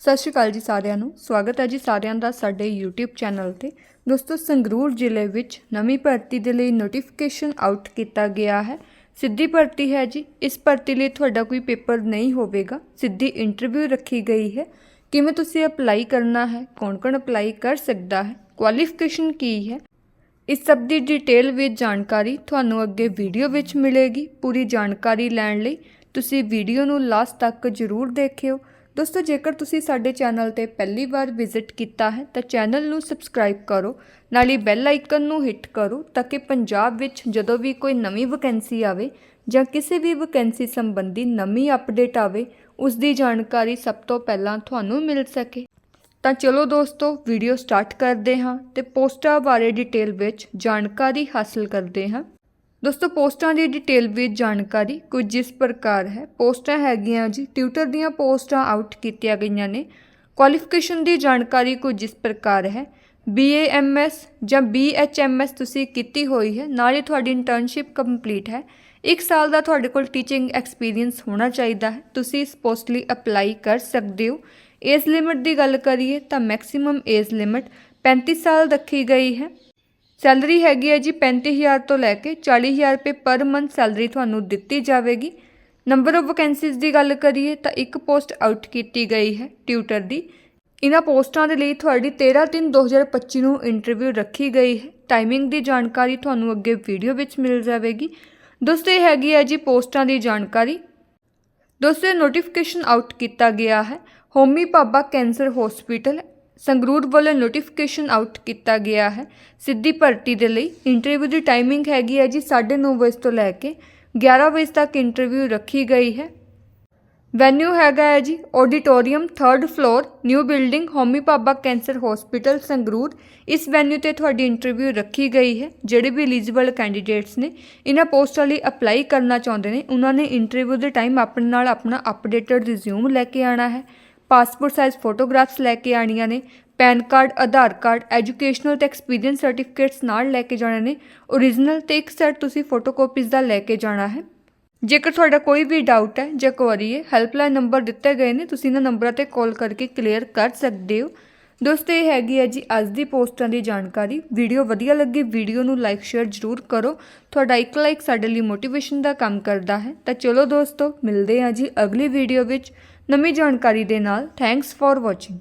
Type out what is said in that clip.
ਸਤਿ ਸ਼੍ਰੀ ਅਕਾਲ ਜੀ ਸਾਰਿਆਂ ਨੂੰ। ਸਵਾਗਤ ਹੈ ਜੀ ਸਾਰਿਆਂ ਦਾ ਸਾਡੇ YouTube ਚੈਨਲ ਤੇ। ਦੋਸਤੋ, ਸੰਗਰੂਰ ਜ਼ਿਲ੍ਹੇ ਵਿੱਚ ਨਵੀਂ ਭਰਤੀ ਦੇ ਲਈ ਨੋਟੀਫਿਕੇਸ਼ਨ ਆਊਟ ਕੀਤਾ ਗਿਆ ਹੈ। ਸਿੱਧੀ ਭਰਤੀ ਹੈ ਜੀ। ਇਸ ਭਰਤੀ ਲਈ ਤੁਹਾਡਾ ਕੋਈ ਪੇਪਰ ਨਹੀਂ ਹੋਵੇਗਾ। ਸਿੱਧੀ ਇੰਟਰਵਿਊ ਰੱਖੀ ਗਈ ਹੈ। ਕਿਵੇਂ ਤੁਸੀਂ ਅਪਲਾਈ ਕਰਨਾ ਹੈ? ਕੌਣ-ਕੌਣ ਅਪਲਾਈ ਕਰ ਸਕਦਾ ਹੈ? ਕੁਆਲੀਫਿਕੇਸ਼ਨ ਕੀ ਹੈ? ਇਸ ਸਭ ਦੀ ਡਿਟੇਲ ਵਿੱਚ ਜਾਣਕਾਰੀ ਤੁਹਾਨੂੰ ਅੱਗੇ ਵੀਡੀਓ ਵਿੱਚ ਮਿਲੇਗੀ। ਪੂਰੀ ਜਾਣਕਾਰੀ ਲੈਣ ਲਈ ਤੁਸੀਂ ਵੀਡੀਓ ਨੂੰ ਲਾਸਟ ਤੱਕ ਜ਼ਰੂਰ ਦੇਖਿਓ। ਦੋਸਤੋ, ਜੇਕਰ ਤੁਸੀਂ ਸਾਡੇ ਚੈਨਲ ਤੇ ਪਹਿਲੀ ਵਾਰ ਵਿਜ਼ਿਟ ਕੀਤਾ ਹੈ, ਤਾਂ ਚੈਨਲ ਨੂੰ ਸਬਸਕ੍ਰਾਈਬ ਕਰੋ, ਨਾਲ ਹੀ ਬੈਲ ਆਈਕਨ ਨੂੰ ਹਿੱਟ ਕਰੋ, ਤਾਂ ਕਿ ਪੰਜਾਬ ਵਿੱਚ ਜਦੋਂ ਵੀ ਕੋਈ ਨਵੀਂ ਵੈਕੈਂਸੀ ਆਵੇ ਜਾਂ ਕਿਸੇ ਵੀ ਵੈਕੈਂਸੀ ਸੰਬੰਧੀ ਨਵੀਂ ਅਪਡੇਟ ਆਵੇ, ਉਸ ਦੀ ਜਾਣਕਾਰੀ ਸਭ ਤੋਂ ਪਹਿਲਾਂ ਤੁਹਾਨੂੰ ਮਿਲ ਸਕੇ। ਤਾਂ ਚਲੋ ਦੋਸਤੋ ਵੀਡੀਓ ਸਟਾਰਟ ਕਰਦੇ ਹਾਂ ਤੇ ਪੋਸਟਾਂ ਬਾਰੇ ਡਿਟੇਲ ਵਿੱਚ ਜਾਣਕਾਰੀ ਹਾਸਲ ਕਰਦੇ ਹਾਂ। ਦੋਸਤੋ, ਪੋਸਟਾਂ ਦੀ ਡਿਟੇਲ ਵਿੱਚ ਜਾਣਕਾਰੀ ਕੁਝ ਇਸ ਪ੍ਰਕਾਰ ਹੈ। ਪੋਸਟਾਂ ਹੈਗੀਆਂ ਜੀ ਟਿਊਟਰ ਦੀਆਂ ਪੋਸਟਾਂ ਆਊਟ ਕੀਤੀਆਂ ਗਈਆਂ ਨੇ। ਕੁਆਲੀਫਿਕੇਸ਼ਨ ਦੀ ਜਾਣਕਾਰੀ ਕੁਝ ਇਸ ਪ੍ਰਕਾਰ ਹੈ? BAMS ਜਾਂ BHMS ਤੁਸੀਂ ਕੀਤੀ ਹੋਈ ਹੈ, ਨਾਲ ਹੀ ਤੁਹਾਡੀ ਇੰਟਰਨਸ਼ਿਪ ਕੰਪਲੀਟ ਹੈ। ਇੱਕ ਸਾਲ ਦਾ ਤੁਹਾਡੇ ਕੋਲ ਟੀਚਿੰਗ ਐਕਸਪੀਰੀਅੰਸ ਹੋਣਾ ਚਾਹੀਦਾ ਹੈ। ਤੁਸੀਂ ਇਸ ਪੋਸਟ ਲਈ ਅਪਲਾਈ ਕਰ ਸਕਦੇ ਹੋ। ਏਜ ਲਿਮਿਟ ਦੀ ਗੱਲ ਕਰੀਏ ਤਾਂ ਮੈਕਸਿਮਮ ਏਜ ਲਿਮਿਟ 35 ਸਾਲ ਰੱਖੀ ਗਈ ਹੈ। ਸੈਲਰੀ ਹੈਗੀ ਹੈ ਜੀ 35000 ਤੋਂ ਲੈ ਕੇ 40000 ਰੁਪਏ ਪਰ ਮੰਥ ਸੈਲਰੀ ਤੁਹਾਨੂੰ ਦਿੱਤੀ ਜਾਵੇਗੀ। ਨੰਬਰ ਆਫ ਵੈਕੈਂਸੀਜ਼ ਦੀ ਗੱਲ ਕਰੀਏ ਤਾਂ ਇੱਕ ਪੋਸਟ ਆਊਟ ਕੀਤੀ ਗਈ ਹੈ ਟਿਊਟਰ ਦੀ। ਇਹਨਾਂ ਪੋਸਟਾਂ ਦੇ ਲਈ ਤੁਹਾਡੀ 13/3/2025 ਨੂੰ ਇੰਟਰਵਿਊ ਰੱਖੀ ਗਈ ਹੈ। ਟਾਈਮਿੰਗ ਦੀ ਜਾਣਕਾਰੀ ਤੁਹਾਨੂੰ ਅੱਗੇ ਵੀਡੀਓ ਵਿੱਚ ਮਿਲ ਜਾਵੇਗੀ। ਦੋਸਤੋ, ਇਹ ਹੈਗੀ ਹੈ ਜੀ ਪੋਸਟਾਂ ਦੀ ਜਾਣਕਾਰੀ। ਦੋਸਤੋ ਨੋਟੀਫਿਕੇਸ਼ਨ ਆਊਟ ਕੀਤਾ ਗਿਆ ਹੈ। ਹੋਮੀ ਭਾਬਾ ਕੈਂਸਰ ਹਸਪੀਟਲ ਸੰਗਰੂਰ ਵੱਲੋਂ ਨੋਟੀਫਿਕੇਸ਼ਨ ਆਊਟ ਕੀਤਾ ਗਿਆ ਹੈ। ਸਿੱਧੀ ਭਰਤੀ ਦੇ ਲਈ ਇੰਟਰਵਿਊ ਦੀ ਟਾਈਮਿੰਗ ਹੈਗੀ ਹੈ ਜੀ 9:30 ਵਜੇ ਤੋਂ ਲੈ ਕੇ 11 ਵਜੇ ਤੱਕ ਇੰਟਰਵਿਊ ਰੱਖੀ ਗਈ ਹੈ। ਵੈਨਿਊ ਹੈਗਾ ਹੈ ਜੀ auditorium 3rd floor new building Homi Bhabha cancer hospital Sangrur. ਇਸ ਵੈਨਿਊ ਤੇ ਤੁਹਾਡੀ ਇੰਟਰਵਿਊ ਰੱਖੀ ਗਈ ਹੈ। ਜਿਹੜੇ ਵੀ ਐਲੀਜੀਬਲ ਕੈਂਡੀਡੇਟਸ ਨੇ, ਇਹਨਾਂ ਪੋਸਟਾਂ ਲਈ ਅਪਲਾਈ ਕਰਨਾ ਚਾਹੁੰਦੇ ਨੇ, ਉਹਨਾਂ ਨੇ ਇੰਟਰਵਿਊ ਦੇ ਟਾਈਮ ਆਪਣੇ ਨਾਲ ਆਪਣਾ ਅਪਡੇਟਡ ਰਿਜ਼ਿਊਮ ਲੈ ਕੇ ਆਉਣਾ ਹੈ। ਪਾਸਪੋਰਟ ਸਾਈਜ਼ ਫੋਟੋਗ੍ਰਾਫਸ ਲੈ ਕੇ ਆਣੀਆਂ ਨੇ, PAN card, Aadhaar card educational ਤੇ ਐਕਸਪੀਰੀਅੰਸ ਸਰਟੀਫਿਕੇਟਸ ਨਾਲ ਲੈ ਕੇ ਜਾਣੇ ਨੇ ਓਰੀਜਨਲ ਤੇ ਇੱਕ ਸੈੱਟ ਤੁਸੀਂ ਫੋਟੋਕਾਪੀਜ਼ ਦਾ ਲੈ ਕੇ ਜਾਣਾ ਹੈ। ਜੇਕਰ ਤੁਹਾਡਾ ਕੋਈ ਵੀ ਡਾਊਟ ਹੈ ਜਾਂ ਕੁਐਰੀ ਹੈ ਹੈਲਪਲਾਈਨ ਨੰਬਰ ਦਿੱਤੇ ਗਏ ਨੇ, ਤੁਸੀਂ ਇਹਨਾਂ ਨੰਬਰਾਂ ਤੇ ਕਾਲ ਕਰਕੇ ਕਲੀਅਰ ਕਰ ਸਕਦੇ ਹੋ। ਦੋਸਤੋ, ਇਹ ਹੈਗੀ ਹੈ ਜੀ ਅੱਜ ਦੀ ਪੋਸਟਾਂ ਦੀ ਜਾਣਕਾਰੀ। ਵੀਡੀਓ ਵਧੀਆ ਲੱਗੀ, ਵੀਡੀਓ ਨੂੰ ਲਾਈਕ ਸ਼ੇਅਰ ਜ਼ਰੂਰ ਕਰੋ। ਤੁਹਾਡਾ ਇੱਕ ਲਾਈਕ ਸਾਡੇ ਲਈ ਮੋਟੀਵੇਸ਼ਨ ਦਾ ਕੰਮ ਕਰਦਾ ਹੈ। ਤਾਂ ਚਲੋ ਦੋਸਤੋ, ਮਿਲਦੇ ਹਾਂ ਜੀ ਅਗਲੀ ਵੀਡੀਓ ਵਿੱਚ। ਨਵੀਂ ਜਾਣਕਾਰੀ ਦੇ ਨਾਲ ਥੈਂਕਸ ਫॉर ਵਾਚਿੰਗ